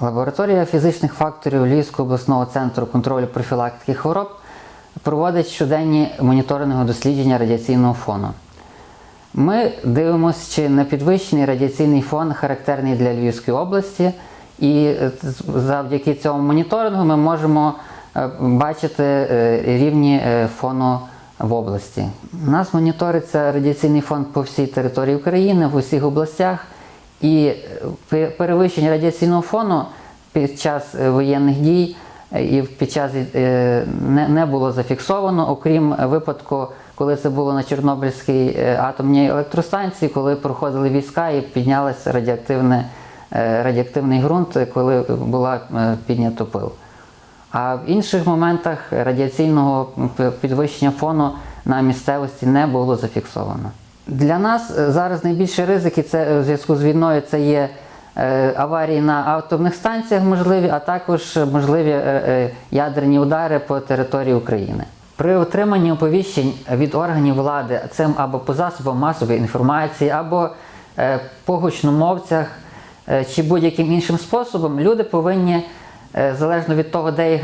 Лабораторія фізичних факторів Львівського обласного центру контролю профілактики хвороб проводить щоденні моніторингові дослідження радіаційного фону. Ми дивимося, чи не підвищений радіаційний фон характерний для Львівської області, і завдяки цьому моніторингу ми можемо е, бачити е, рівні е, фону в області. У нас моніториться радіаційний фон по всій території України, в усіх областях, і е, перевищення радіаційного фону під час е, воєнних дій е, і під час не, було зафіксовано, окрім випадку, коли це було на Чорнобильській атомній електростанції, коли проходили війська і піднялася радіоактивне, радіоактивний ґрунт, коли була піднято пил. А в інших моментах радіаційного підвищення фону на місцевості не було зафіксовано. Для нас е, зараз найбільші ризики це е, в зв'язку з війною це є е, аварії на атомних станціях можливі, а також можливі е, е, ядерні удари по території України. При отриманні оповіщень від органів влади, цим або по засобам масової інформації, або е, по гучномовцях, е, чи будь-яким іншим способом, люди повинні, е, залежно від того, де їх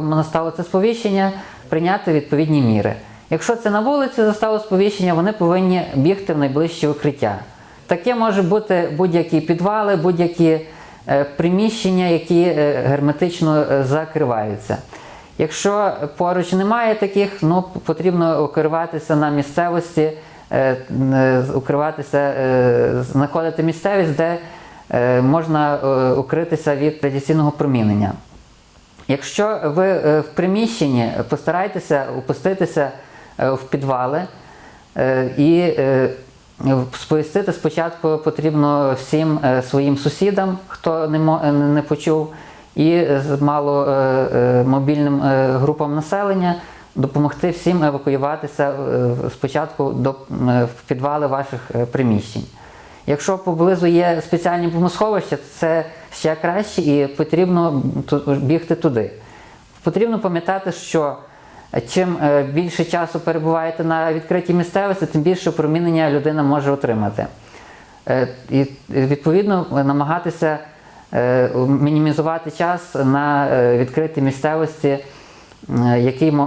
настало це сповіщення, прийняти відповідні міри. Якщо це на вулиці застало сповіщення, вони повинні бігти в найближче укриття. Таке може бути будь-які підвали, будь-які е, приміщення, які е, герметично е, закриваються. Якщо поруч немає таких, ну потрібно укриватися на місцевості, укриватися, знаходити місцевість, де можна укритися від радіаційного промінення. Якщо ви в приміщенні постарайтеся опуститися в підвали е, і е, сповістити спочатку потрібно всім е, своїм сусідам, хто не, е, почув, і з маломобільним групам населення допомогти всім евакуюватися е, спочатку до е, підвали ваших е, приміщень. Якщо поблизу є спеціальні бомбосховища, це ще краще і потрібно бігти туди. Потрібно пам'ятати, що чим е, більше часу перебуваєте на відкритій місцевості, тим більше промінення людина може отримати. Е, І відповідно намагатися е, мінімізувати час на е, відкритій місцевості, е,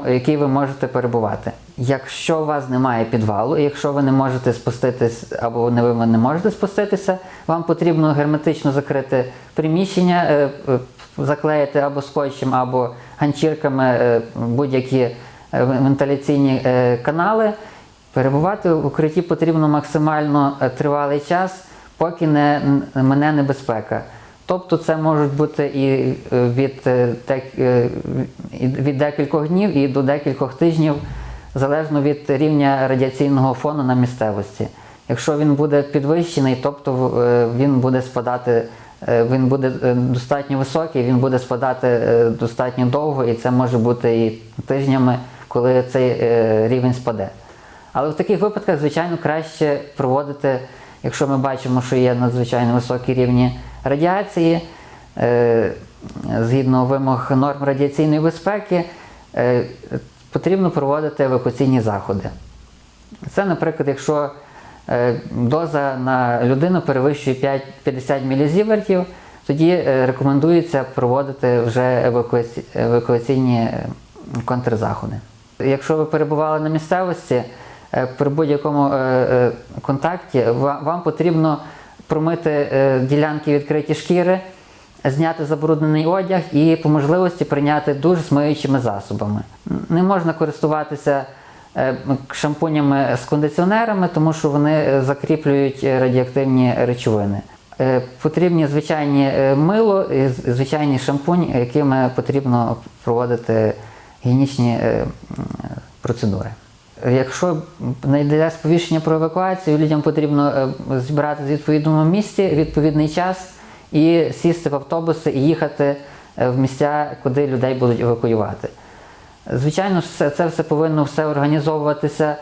який, ви можете перебувати. Якщо у вас немає підвалу, якщо ви не можете спуститись або не ви не можете спуститися, вам потрібно герметично закрити приміщення, е, е, заклеїти або скотчем, або ганчірками е, будь-які е, вентиляційні е, канали. Перебувати в укритті потрібно максимально тривалий час, поки не мене небезпека. Тобто це можуть бути і від, від декількох днів і до декількох тижнів, залежно від рівня радіаційного фону на місцевості. Якщо він буде підвищений, тобто він буде спадати, він буде е, достатньо високий, він буде спадати е, достатньо довго, і це може бути і тижнями, коли цей е, рівень спаде. Але в таких випадках, звичайно, краще проводити, якщо ми бачимо, що є надзвичайно високі рівні радіації, е, згідно вимог норм радіаційної безпеки, е, потрібно проводити евакуаційні заходи. Це, наприклад, якщо е, доза на людину перевищує 5, 50 мілізівертів, тоді е, рекомендується проводити вже евакуаці- евакуаційні е, контрзаходи. Якщо ви перебували на місцевості, е, при будь-якому е, е, контакті вам потрібно промити е, ділянки відкриті шкіри, зняти забруднений одяг і по можливості прийняти душ з миючими засобами. Не можна користуватися е, шампунями з кондиціонерами, тому що вони е, закріплюють е, радіоактивні речовини. Е, Потрібні звичайні е, мило і звичайні шампунь, якими потрібно проводити гігієнічні е, процедури. Якщо для сповіщення про евакуацію, людям потрібно е, зібратися в відповідному місці, відповідний час і сісти в автобуси і їхати е, в місця, куди людей будуть евакуювати. Звичайно, все, це все повинно все організовуватися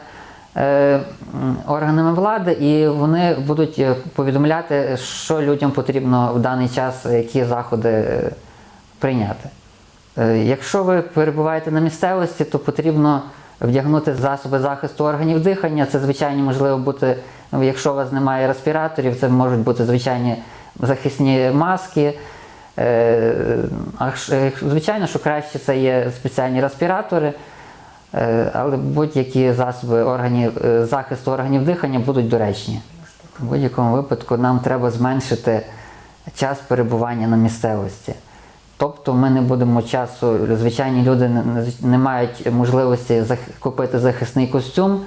е, органами влади, і вони будуть е, повідомляти, що людям потрібно в даний час, які заходи е, прийняти. Е, Якщо ви перебуваєте на місцевості, то потрібно вдягнути засоби захисту органів дихання. Це звичайні можливо бути, якщо у вас немає респіраторів, це можуть бути звичайні захисні маски. Е, а е, Звичайно, що краще це є спеціальні респіратори, е, але будь-які засоби органів, захисту органів дихання будуть доречні. В будь-якому випадку нам треба зменшити час перебування на місцевості. Тобто ми не будемо часу, звичайні люди не- мають можливості купити захисний костюм,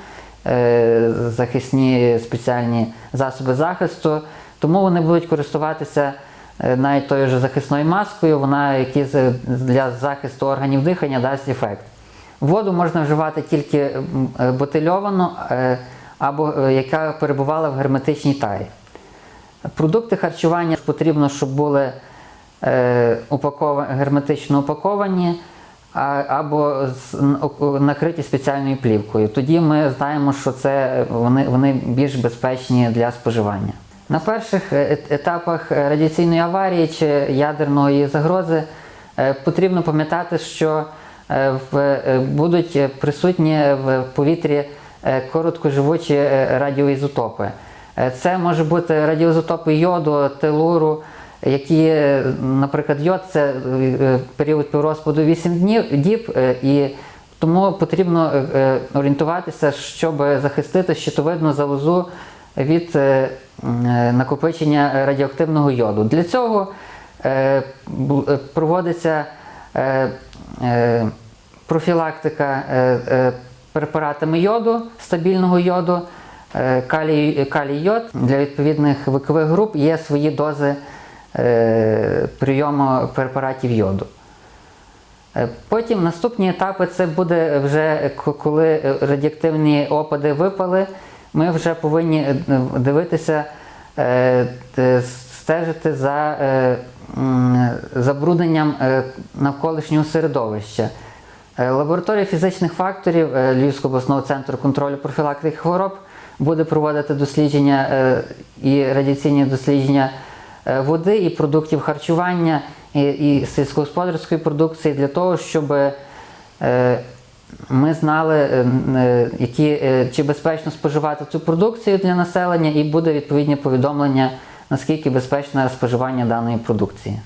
захисні спеціальні засоби захисту, тому вони будуть користуватися навіть тою ж захисною маскою, вона якийсь е, для захисту органів дихання дасть ефект. Воду можна вживати тільки е, бутильовану е, або е, яка перебувала в герметичній тарі. Продукти харчування потрібно, щоб були е, упакова- герметично упаковані або накриті спеціальною плівкою. Тоді ми знаємо, що це вони, вони більш безпечні для споживання. На перших е, етапах е, радіаційної аварії чи ядерної загрози е, потрібно пам'ятати, що е, е, будуть е, присутні в повітрі е, короткоживучі е, радіоізотопи. Е, Це може бути радіоізотопи йоду, телуру, які, е, наприклад, йод це е, період піврозпаду 8 днів діб, е, і тому потрібно е, е, орієнтуватися, щоб захистити щитовидну залозу від е, накопичення радіоактивного йоду. Для цього е, е, проводиться профілактика препаратами йоду, стабільного йоду, калій, йод. Для відповідних вікових груп є свої дози прийому препаратів йоду. Потім наступні етапи це буде вже коли радіоактивні опади випали. Ми вже повинні е, дивитися, е, стежити за е, забрудненням навколишнього середовища. Лабораторія фізичних факторів Львівського обласного центру контролю профілактики хвороб буде проводити дослідження і радіаційні дослідження води і продуктів харчування і, сільськогосподарської продукції для того, щоб ми знали, е, е, які, е, чи безпечно споживати цю продукцію для населення, і буде відповідне повідомлення, наскільки безпечне споживання даної продукції.